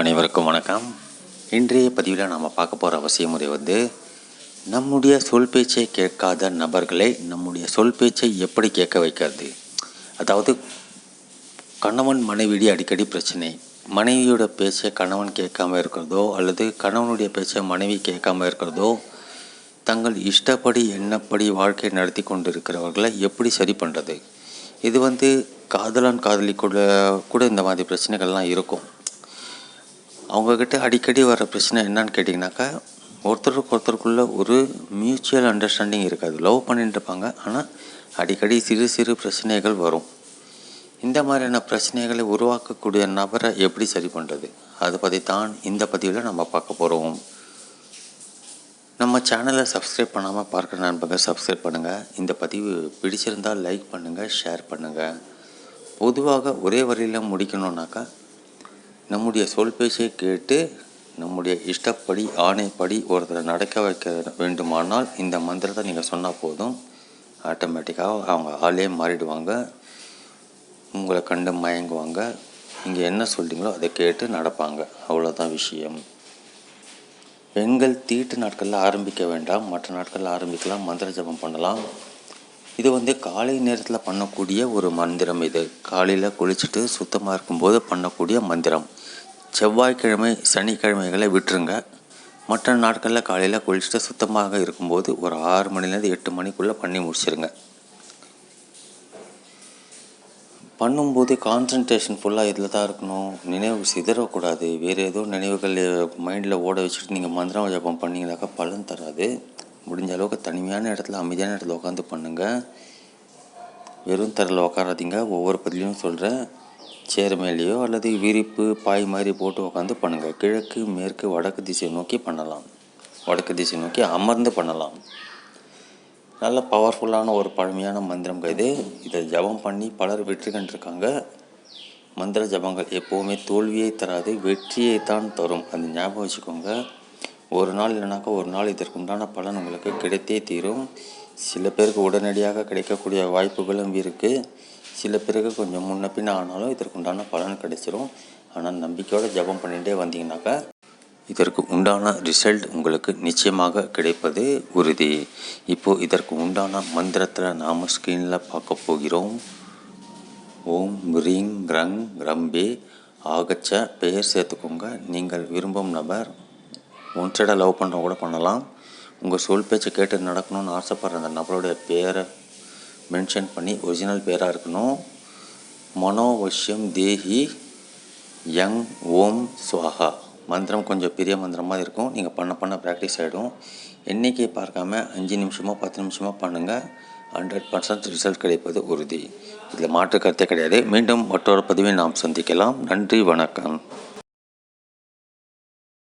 அனைவருக்கும் வணக்கம். இன்றைய பதிவில் நாம் பார்க்க போகிற அவசிய முறை வந்து நம்முடைய சொல் பேச்சை கேட்காத நபர்களை நம்முடைய சொல் பேச்சை எப்படி கேட்க வைக்கிறது? அதாவது கணவன் மனைவிடி அடிக்கடி பிரச்சனை. மனைவியோட பேச்சை கணவன் கேட்காம இருக்கிறதோ அல்லது கணவனுடைய பேச்சை மனைவி கேட்காம இருக்கிறதோ தங்கள் இஷ்டப்படி எண்ணப்படி வாழ்க்கை நடத்தி கொண்டு இருக்கிறவர்களை எப்படி சரி பண்ணுறது இது வந்து காதலான் காதலி கூட கூட இந்த மாதிரி பிரச்சனைகள்லாம் இருக்கும். அவங்கக்கிட்ட அடிக்கடி வர பிரச்சனை என்னன்னு கேட்டிங்கனாக்கா ஒருத்தருக்கு ஒருத்தருக்குள்ளே ஒரு மியூச்சுவல் அண்டர்ஸ்டாண்டிங் இருக்காது. லவ் பண்ணிட்டு இருப்பாங்க. ஆனால் அடிக்கடி சிறு சிறு பிரச்சனைகள் வரும். இந்த மாதிரியான பிரச்சனைகளை உருவாக்கக்கூடிய நபரை எப்படி சரி பண்ணுறது அதை பற்றி தான் இந்த பதிவில் நம்ம பார்க்க போகிறோம் நம்ம சேனலை சப்ஸ்கிரைப் பண்ணாமல் பார்க்குற நண்பர்கள் சப்ஸ்கிரைப் பண்ணுங்கள் இந்த பதிவு பிடிச்சிருந்தால் லைக் பண்ணுங்கள் ஷேர் பண்ணுங்கள் பொதுவாக ஒரே வரியில் முடிக்கணுன்னாக்கா நம்முடைய சொல் பேச்சை கேட்டு நம்முடைய இஷ்டப்படி ஆணைப்படி ஒருத்தரை நடக்க வைக்க வேண்டுமானால் இந்த மந்திரத்தை நீங்கள் சொன்னால் போதும். ஆட்டோமேட்டிக்காக அவங்க ஆளே மாறிடுவாங்க. உங்களை கண்டு மயங்குவாங்க. நீங்கள் என்ன சொல்கிறீங்களோ அதை கேட்டு நடப்பாங்க. அவ்வளோதான் விஷயம். பெண்கள் தீட்டு நாட்களில் ஆரம்பிக்க வேண்டாம். மற்ற நாட்களில் ஆரம்பிக்கலாம். மந்திர ஜபம் பண்ணலாம். இது வந்து காலை நேரத்தில் பண்ணக்கூடிய ஒரு மந்திரம் இது. காலையில் குளிச்சுட்டு சுத்தமாக இருக்கும்போது பண்ணக்கூடிய மந்திரம். செவ்வாய்க்கிழமை சனிக்கிழமைகளை விட்டுருங்க. மற்ற நாட்களில் காலையில் குளிச்சுட்டு சுத்தமாக இருக்கும்போது ஒரு ஆறு மணிலேருந்து எட்டு மணிக்குள்ளே பண்ணி முடிச்சிருங்க. பண்ணும்போது கான்சன்ட்ரேஷன் ஃபுல்லாக இதில் தான் இருக்கணும். நினைவு சிதறக்கூடாது. வேறு ஏதோ நினைவுகள் மைண்டில் ஓட வச்சுட்டு நீங்கள் மந்திரம் ஜபம் பண்ணிங்கனாக்கா பலன் தராது. முடிஞ்ச அளவுக்கு தனிமையான இடத்துல அமைதியான இடத்துல உட்காந்து பண்ணுங்கள் வெறும் தரையில் உட்காராதீங்க ஒவ்வொரு பதிலையும் சொல்கிறேன் சேர் மேலேயோ அல்லது விரிப்பு பாய் மாதிரி போட்டு உட்காந்து பண்ணுங்கள் கிழக்கு மேற்கு வடக்கு திசை நோக்கி பண்ணலாம். வடக்கு திசை நோக்கி அமர்ந்து பண்ணலாம். நல்ல பவர்ஃபுல்லான ஒரு பழமையான மந்திரம் இது. இதை ஜபம் பண்ணி பலர் வெற்றி கண்டிருக்காங்க. மந்திர ஜபங்கள் எப்போவுமே தோல்வியை தராது வெற்றியை தான் தரும். அந்த ஞாபகம் வச்சுக்கோங்க. ஒரு நாள் இல்லைனாக்கா ஒரு நாள் இதற்கு உண்டான பலன் உங்களுக்கு கிடைத்தே தீரும். சில பேருக்கு உடனடியாக கிடைக்கக்கூடிய வாய்ப்புகளும் இருக்குது சில பிறகு கொஞ்சம் முன்ன பின்ன ஆனாலும் இதற்கு உண்டான பலன் கிடைச்சிரும். ஆனால் நம்பிக்கையோடு ஜபம் பண்ணிகிட்டே வந்தீங்கன்னாக்கா இதற்கு உண்டான ரிசல்ட் உங்களுக்கு நிச்சயமாக கிடைப்பது உறுதி. இப்போது இதற்கு உண்டான மந்திரத்தில் நாம் ஸ்க்ரீனில் பார்க்க போகிறோம். ஓம் ரீங் ரங் ரம்பே. ஆகச்ச பெயர் சேர்த்துக்கோங்க. நீங்கள் விரும்பும் நபர் ஒன் சைடாக லவ் பண்ணுறவங்க கூட பண்ணலாம். உங்கள் சொல் பேச்சை கேட்டு நடக்கணும்னு ஆசைப்படுற அந்த நபருடைய பேரை மென்ஷன் பண்ணி ஒரிஜினல் பேராக இருக்கணும். மனோவஷ்யம் தேஹி யங் ஓம் ஸ்வாஹா. மந்திரம் கொஞ்சம் பெரிய மந்திரமாக இருக்கும். நீங்கள் பண்ண பண்ண ப்ராக்டிஸ் ஆகிடும் என்றைக்கே பார்க்காம அஞ்சு நிமிஷமோ பத்து நிமிஷமோ பண்ணுங்கள் ஹண்ட்ரட் பர்சன்ட் ரிசல்ட் கிடைப்பது உறுதி. இதில் மாற்று கருத்தே கிடையாது. மீண்டும் மற்றொரு பதிவை நாம் சந்திக்கலாம். நன்றி வணக்கம்.